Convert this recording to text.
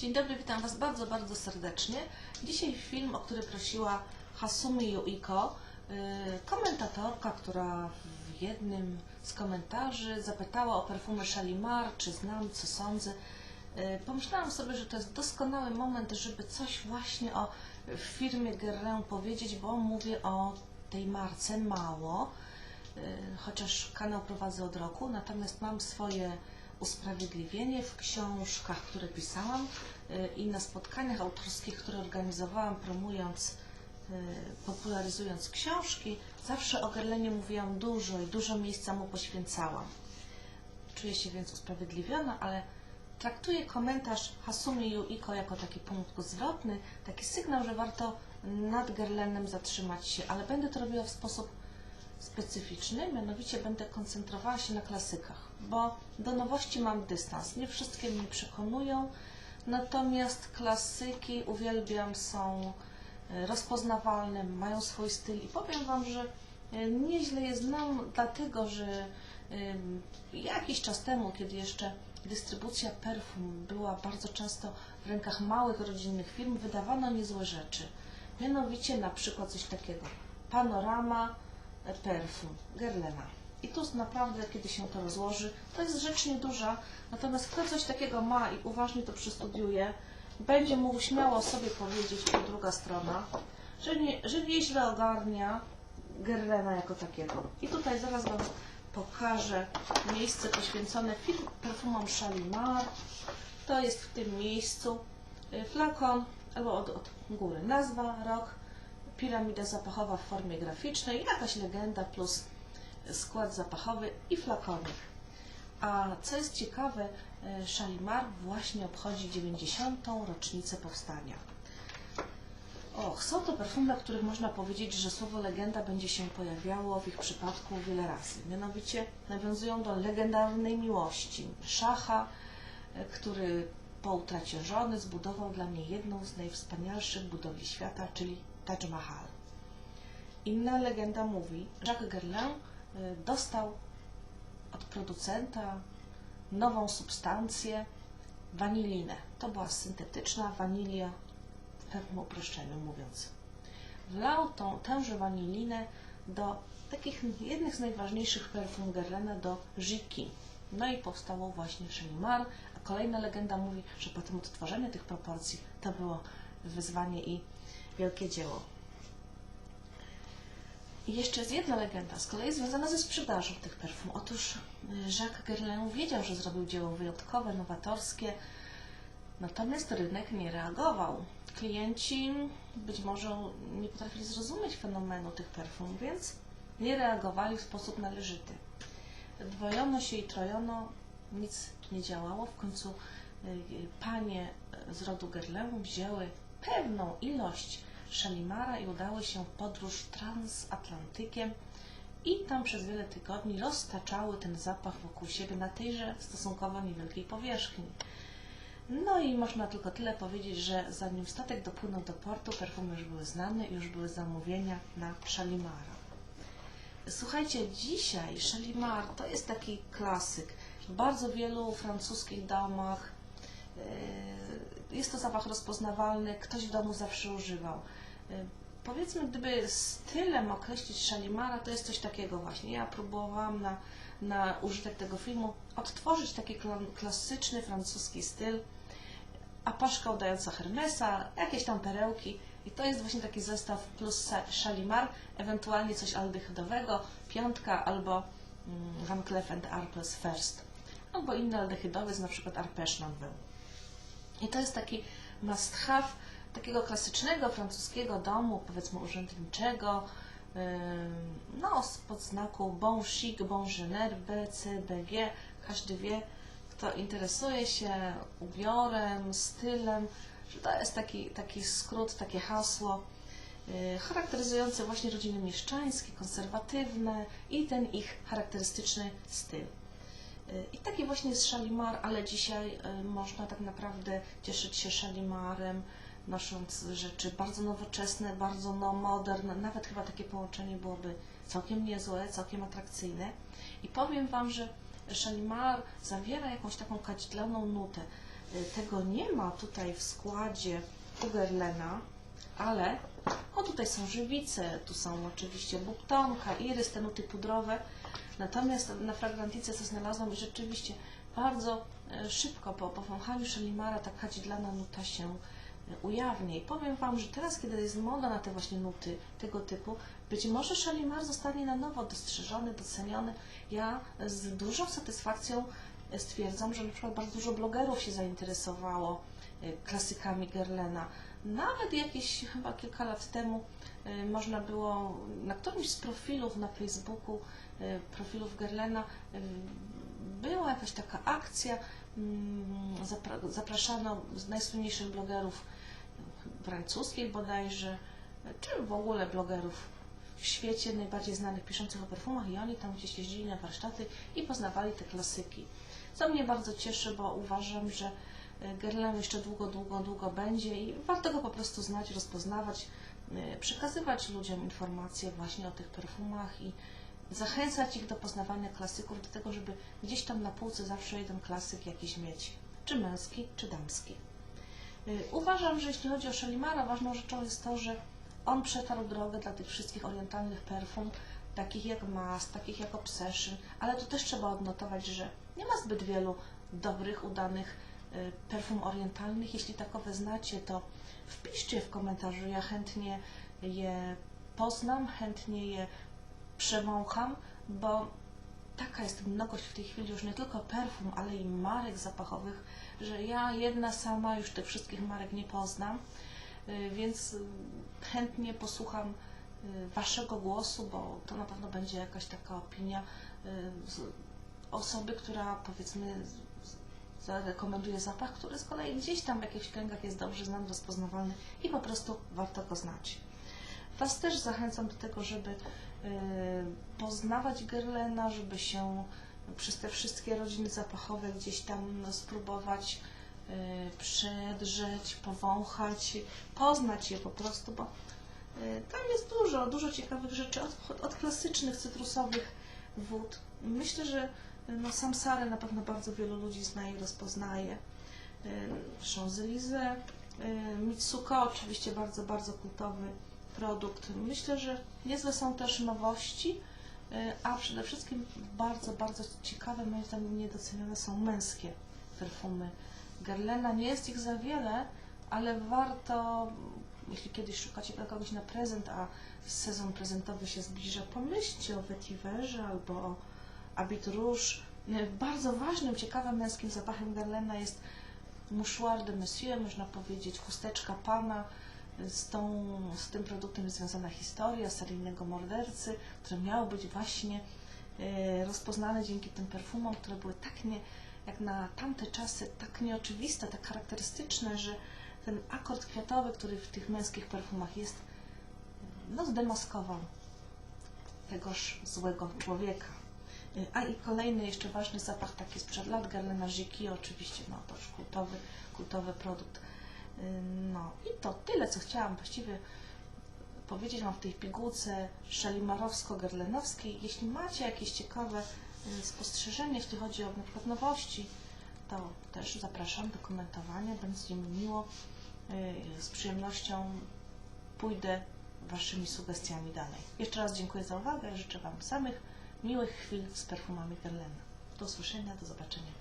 Dzień dobry, witam Was bardzo, bardzo serdecznie. Dzisiaj film, o który prosiła Hasumi Yuiko, yy, komentatorka, która w jednym z komentarzy zapytała o perfumy Shalimar, czy znam, co sądzę. Yy, Pomyślałam sobie, że to jest doskonały moment, żeby coś właśnie o firmie Guerlain powiedzieć, bo mówię o tej marce mało, yy, chociaż kanał prowadzę od roku, natomiast mam swoje usprawiedliwienie w książkach, które pisałam y, i na spotkaniach autorskich, które organizowałam, promując, y, popularyzując książki, zawsze o Gerlenie mówiłam dużo i dużo miejsca mu poświęcałam. Czuję się więc usprawiedliwiona, ale traktuję komentarz Hasumi Yuiko jako taki punkt zwrotny, taki sygnał, że warto nad Gerlenem zatrzymać się, ale będę to robiła w sposób specyficzny, mianowicie będę koncentrowała się na klasykach, bo do nowości mam dystans. Nie wszystkie mnie przekonują, natomiast klasyki uwielbiam, są e, rozpoznawalne, mają swój styl i powiem Wam, że e, nieźle je znam, dlatego że jakiś czas temu, kiedy jeszcze dystrybucja perfum była bardzo często w rękach małych rodzinnych firm, wydawano niezłe rzeczy. Mianowicie na przykład coś takiego. Panorama, perfum Guerlaina. I tu naprawdę, kiedy się to rozłoży, to jest rzecz nieduża, natomiast kto coś takiego ma i uważnie to przestudiuje, będzie mógł śmiało sobie powiedzieć, to druga strona, że, nie, że nieźle ogarnia Guerlaina jako takiego. I tutaj zaraz Wam pokażę miejsce poświęcone perfumom Shalimar. To jest w tym miejscu y, flakon, albo od, od góry nazwa, rok, piramida zapachowa w formie graficznej, jakaś legenda plus skład zapachowy i flakonik. A co jest ciekawe, e, Shalimar właśnie obchodzi 90. rocznicę powstania. Och, są to perfumy, o których można powiedzieć, że słowo legenda będzie się pojawiało w ich przypadku wiele razy. Mianowicie nawiązują do legendarnej miłości. Szacha, e, który po utracie żony zbudował dla mnie jedną z najwspanialszych budowli świata, czyli Taj Mahal. Inna legenda mówi, że Jacques Guerlain y, dostał od producenta nową substancję, wanilinę. To była syntetyczna wanilia, w pewnym uproszczeniu mówiąc. Wlał tą, tęże wanilinę do takich jednych z najważniejszych perfum Guerlaina, do Jiki. No i powstało właśnie Shalimar, a kolejna legenda mówi, że potem odtworzenie tych proporcji to było wyzwanie i wielkie dzieło. I jeszcze jest jedna legenda, z kolei związana ze sprzedażą tych perfum. Otóż Jacques Guerlain wiedział, że zrobił dzieło wyjątkowe, nowatorskie, natomiast rynek nie reagował. Klienci być może nie potrafili zrozumieć fenomenu tych perfum, więc nie reagowali w sposób należyty. Dwojono się i trojono, nic nie działało. W końcu panie z rodu Guerlain wzięły pewną ilość Shalimara i udały się w podróż transatlantykiem i tam przez wiele tygodni roztaczały ten zapach wokół siebie na tejże stosunkowo niewielkiej powierzchni. No i można tylko tyle powiedzieć, że zanim statek dopłynął do portu, perfumy już były znane i już były zamówienia na Shalimara. Słuchajcie, dzisiaj Shalimar to jest taki klasyk. W bardzo wielu francuskich domach yy, jest to zapach rozpoznawalny, ktoś w domu zawsze używał. Yy, Powiedzmy, gdyby stylem określić Shalimara, to jest coś takiego właśnie. Ja próbowałam na, na użytek tego filmu odtworzyć taki kla- klasyczny francuski styl, apaszka udająca Hermesa, jakieś tam perełki i to jest właśnie taki zestaw plus Shalimar, ewentualnie coś aldehydowego, piątka albo mm, Van Cleef and Arpels First, albo inny aldehydowy, z na przykład Arpeszman był. I to jest taki must have takiego klasycznego francuskiego domu, powiedzmy urzędniczego, no spod znaku bon chic, bon genre, B, C, B, G. Każdy wie, kto interesuje się ubiorem, stylem, że to jest taki, taki skrót, takie hasło yy, charakteryzujące właśnie rodziny mieszczańskie, konserwatywne i ten ich charakterystyczny styl. Yy, I taki właśnie jest Shalimar, ale dzisiaj yy, można tak naprawdę cieszyć się Shalimarem, nosząc rzeczy bardzo nowoczesne, bardzo no moderne, nawet chyba takie połączenie byłoby całkiem niezłe, całkiem atrakcyjne. I powiem Wam, że Shalimar zawiera jakąś taką kadzidelną nutę. y, tego nie ma tutaj w składzie u Guerlaina, ale o tutaj są żywice, tu są oczywiście buktonka, irys, te nuty pudrowe. Natomiast na fragrantice co znalazłam i rzeczywiście bardzo e, szybko po powąchaniu Szalimara ta kadzidlana nuta się ujawnia. I powiem Wam, że teraz, kiedy jest moda na te właśnie nuty tego typu, być może Szalimar zostanie na nowo dostrzeżony, doceniony. Ja z dużą satysfakcją e, stwierdzam, że na przykład bardzo dużo blogerów się zainteresowało e, klasykami Gerlena. Nawet jakieś chyba kilka lat temu e, można było na którymś z profilów na Facebooku, profilów Gerlena, była jakaś taka akcja, mm, zapra- zapraszano najsłynniejszych blogerów francuskich bodajże, czy w ogóle blogerów w świecie najbardziej znanych, piszących o perfumach i oni tam gdzieś jeździli na warsztaty i poznawali te klasyki. Co mnie bardzo cieszy, bo uważam, że e, Guerlain jeszcze długo, długo, długo będzie i warto go po prostu znać, rozpoznawać, e, przekazywać ludziom informacje właśnie o tych perfumach i zachęcać ich do poznawania klasyków, do tego, żeby gdzieś tam na półce zawsze jeden klasyk jakiś mieć, czy męski, czy damski. Y, Uważam, że jeśli chodzi o Shalimara, ważną rzeczą jest to, że on przetarł drogę dla tych wszystkich orientalnych perfum, takich jak Mas, takich jak Obsession, ale tu też trzeba odnotować, że nie ma zbyt wielu dobrych, udanych y, perfum orientalnych. Jeśli takowe znacie, to wpiszcie w komentarzu, ja chętnie je poznam, chętnie je przewącham, bo taka jest mnogość w tej chwili już nie tylko perfum, ale i marek zapachowych, że ja jedna sama już tych wszystkich marek nie poznam, Y, więc y, chętnie posłucham y, Waszego głosu, bo to na pewno będzie jakaś taka opinia osoby, która powiedzmy zarekomenduje zapach, który z kolei gdzieś tam w jakichś kręgach jest dobrze znany, rozpoznawalny i po prostu warto go znać. Was też zachęcam do tego, żeby poznawać Gerlena, żeby się przez te wszystkie rodziny zapachowe gdzieś tam spróbować y, przedrzeć, powąchać, poznać je po prostu, bo y, tam jest dużo, dużo ciekawych rzeczy, od, od klasycznych cytrusowych wód. Myślę, że y, no, Samsarę na pewno bardzo wielu ludzi zna i rozpoznaje. Y, Champs-Élysées, y, Mitsuko oczywiście bardzo, bardzo kultowy produkt. Myślę, że niezłe są też nowości, y, a przede wszystkim bardzo, bardzo ciekawe, moim zdaniem niedocenione są męskie perfumy Guerlaina. Nie jest ich za wiele, ale warto, jeśli kiedyś szukacie dla kogoś na prezent, a sezon prezentowy się zbliża, pomyślcie o Vetiverze albo o Habit Rouge. Y, Bardzo ważnym, ciekawym męskim zapachem Guerlaina jest mouchoir de monsieur, można powiedzieć, chusteczka pana. Z, tą, z tym produktem jest związana historia seryjnego mordercy, który miał być właśnie e, rozpoznany dzięki tym perfumom, które były tak nie, jak na tamte czasy, tak nieoczywiste, tak charakterystyczne, że ten akord kwiatowy, który w tych męskich perfumach jest, no zdemaskował tegoż złego człowieka. Y, A i kolejny jeszcze ważny zapach taki sprzed lat, Garlena oczywiście, no to kultowy, kultowy produkt. No i to tyle, co chciałam właściwie powiedzieć Wam w tej pigułce szalimarowsko-gerlenowskiej. Jeśli macie jakieś ciekawe y, spostrzeżenia, jeśli chodzi o nowości, to też zapraszam do komentowania, będzie mi miło. Y, Z przyjemnością pójdę Waszymi sugestiami dalej. Jeszcze raz dziękuję za uwagę, życzę Wam samych miłych chwil z perfumami Guerlaina. Do usłyszenia, do zobaczenia.